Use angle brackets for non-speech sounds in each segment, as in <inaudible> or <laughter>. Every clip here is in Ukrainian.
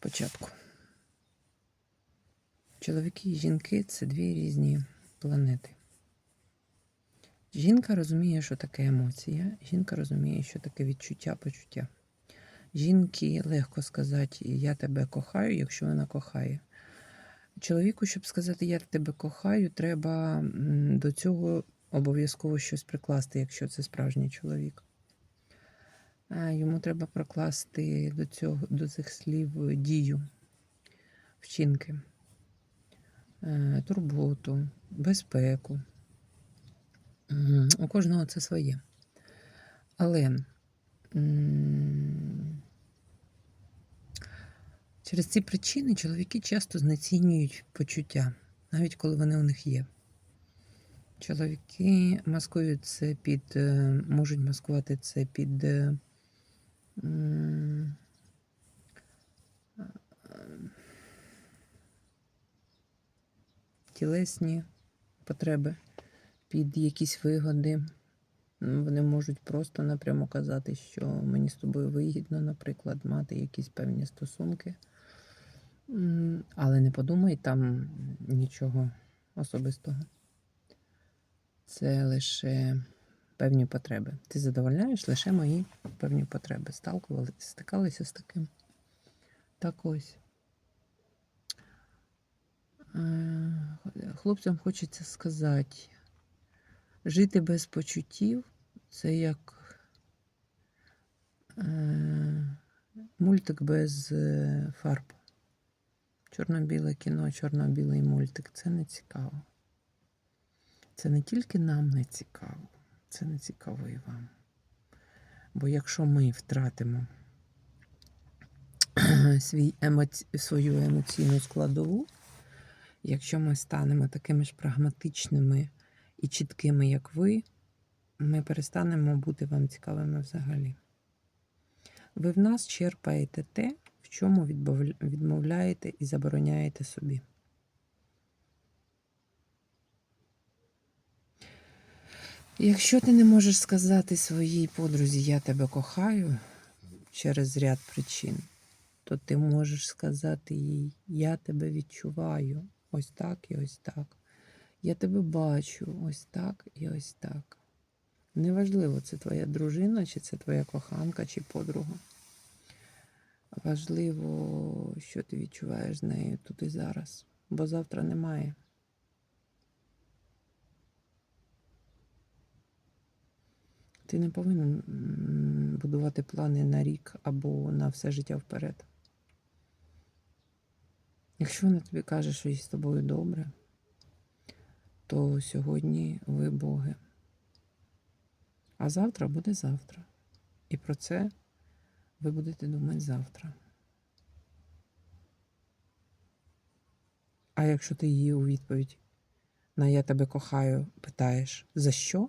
спочатку. Чоловіки і жінки це дві різні планети. Жінка розуміє, що таке емоція, жінка розуміє, що таке відчуття, почуття. Жінки легко сказати Я тебе кохаю, якщо вона кохає. Чоловіку, щоб сказати Я тебе кохаю, треба до цього обов'язково щось прикласти, якщо це справжній чоловік. А Йому треба прокласти до, цього, до цих слів дію, вчинки, е, турботу, безпеку. У кожного це своє. Але через ці причини чоловіки часто знецінюють почуття, навіть коли вони у них є. Чоловіки маскують це під, е, можуть маскувати це під е, е, тілесні потреби, під якісь вигоди. Вони можуть просто напряму казати, що мені з тобою вигідно, наприклад, мати якісь певні стосунки. Але не подумай там нічого особистого. Це лише певні потреби. Ти задовольняєш лише мої певні потреби. Сталкувалися, стикалися з таким. Так ось. Е, Хлопцям хочеться сказати, жити без почуттів це як е, мультик без е, фарб. Чорно-біле кіно, чорно-білий мультик це не цікаво. Це не тільки нам не цікаво, це не цікаво і вам. Бо якщо ми втратимо <clears throat> свій емоці... свою емоційну складову, якщо ми станемо такими ж прагматичними і чіткими, як ви, ми перестанемо бути вам цікавими взагалі. Ви в нас черпаєте те, в чому відмовляєте і забороняєте собі. Якщо ти не можеш сказати своїй подрузі Я тебе кохаю через ряд причин, то ти можеш сказати їй Я тебе відчуваю ось так і ось так. Я тебе бачу ось так і ось так. Неважливо, це твоя дружина, чи це твоя коханка, чи подруга. Важливо, що ти відчуваєш з нею тут і зараз, бо завтра немає. Ти не повинен будувати плани на рік або на все життя вперед. Якщо вона тобі каже, що їй з тобою добре, то сьогодні ви Боги. А завтра буде завтра. І про це ви будете думати завтра. А якщо ти її у відповідь на Я тебе кохаю питаєш за що?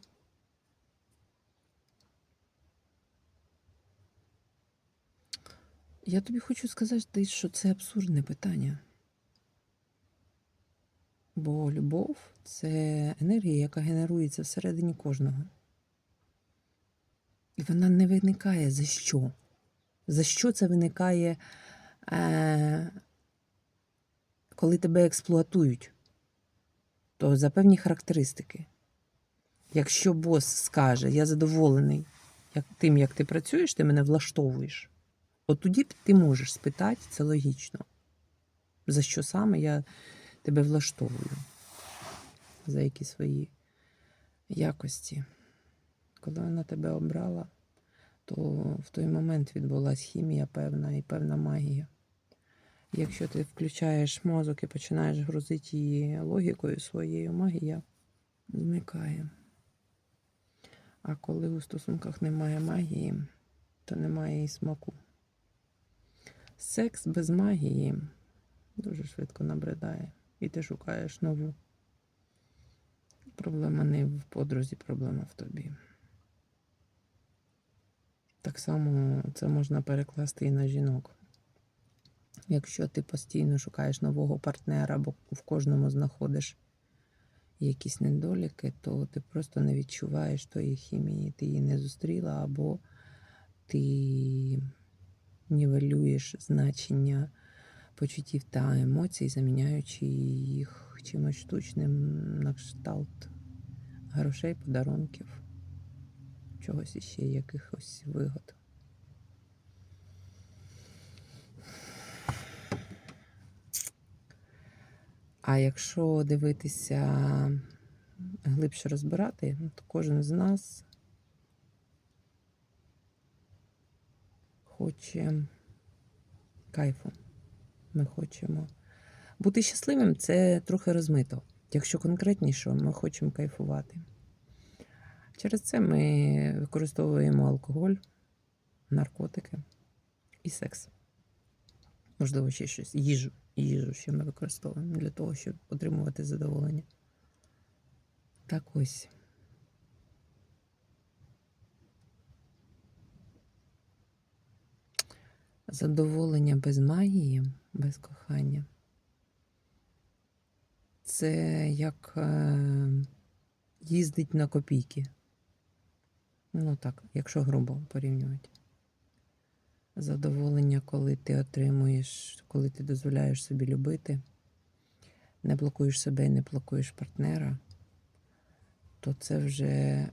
Я тобі хочу сказати, що це абсурдне питання. Бо любов це енергія, яка генерується всередині кожного. І вона не виникає за що? За що це виникає, е, коли тебе експлуатують? То за певні характеристики. Якщо бос скаже, я задоволений як, тим, як ти працюєш, ти мене влаштовуєш. От тоді ти можеш спитати, це логічно. За що саме я тебе влаштовую? За які свої якості. Коли вона тебе обрала, то в той момент відбулася хімія певна і певна магія. Якщо ти включаєш мозок і починаєш грузити її логікою своєю, магія зникає. А коли у стосунках немає магії, то немає і смаку. Секс без магії дуже швидко набридає. І ти шукаєш нову. Проблема не в подрузі, проблема в тобі. Так само це можна перекласти і на жінок. Якщо ти постійно шукаєш нового партнера, або в кожному знаходиш якісь недоліки, то ти просто не відчуваєш тої хімії, ти її не зустріла, або ти нівелюєш значення почуттів та емоцій, заміняючи їх чимось штучним на кшталт грошей, подарунків, чогось іще, якихось вигод. А якщо дивитися глибше розбирати, ну, то кожен з нас хоче кайфу. Ми хочемо бути щасливим це трохи розмито. Якщо конкретніше, ми хочемо кайфувати. Через це ми використовуємо алкоголь, наркотики і секс. Можливо, ще щось. Їжу. Їжу, що ми використовуємо для того, щоб отримувати задоволення. Так ось. Задоволення без магії, без кохання. Це як е, їздить на копійки. Ну так, якщо грубо порівнювати. Задоволення, коли ти отримуєш, коли ти дозволяєш собі любити, не блокуєш себе і не блокуєш партнера, то це вже е,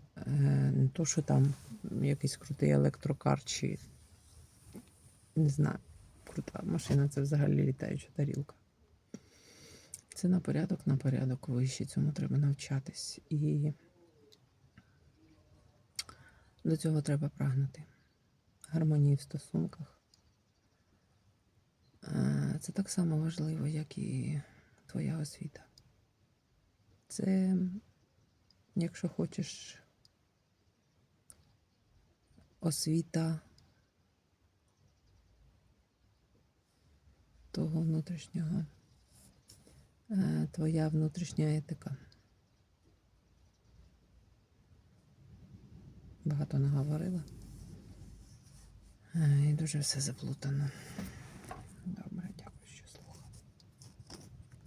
не то, що там якийсь крутий електрокар чи не знаю, крута машина це взагалі літаюча тарілка. Це на порядок, на порядок вище. Цьому треба навчатись. І до цього треба прагнути. Гармонії в стосунках. Е, Це так само важливо, як і твоя освіта. Це, якщо хочеш, освіта того внутрішнього, е, твоя внутрішня етика. Багато наговорила. Е, І дуже все заплутано.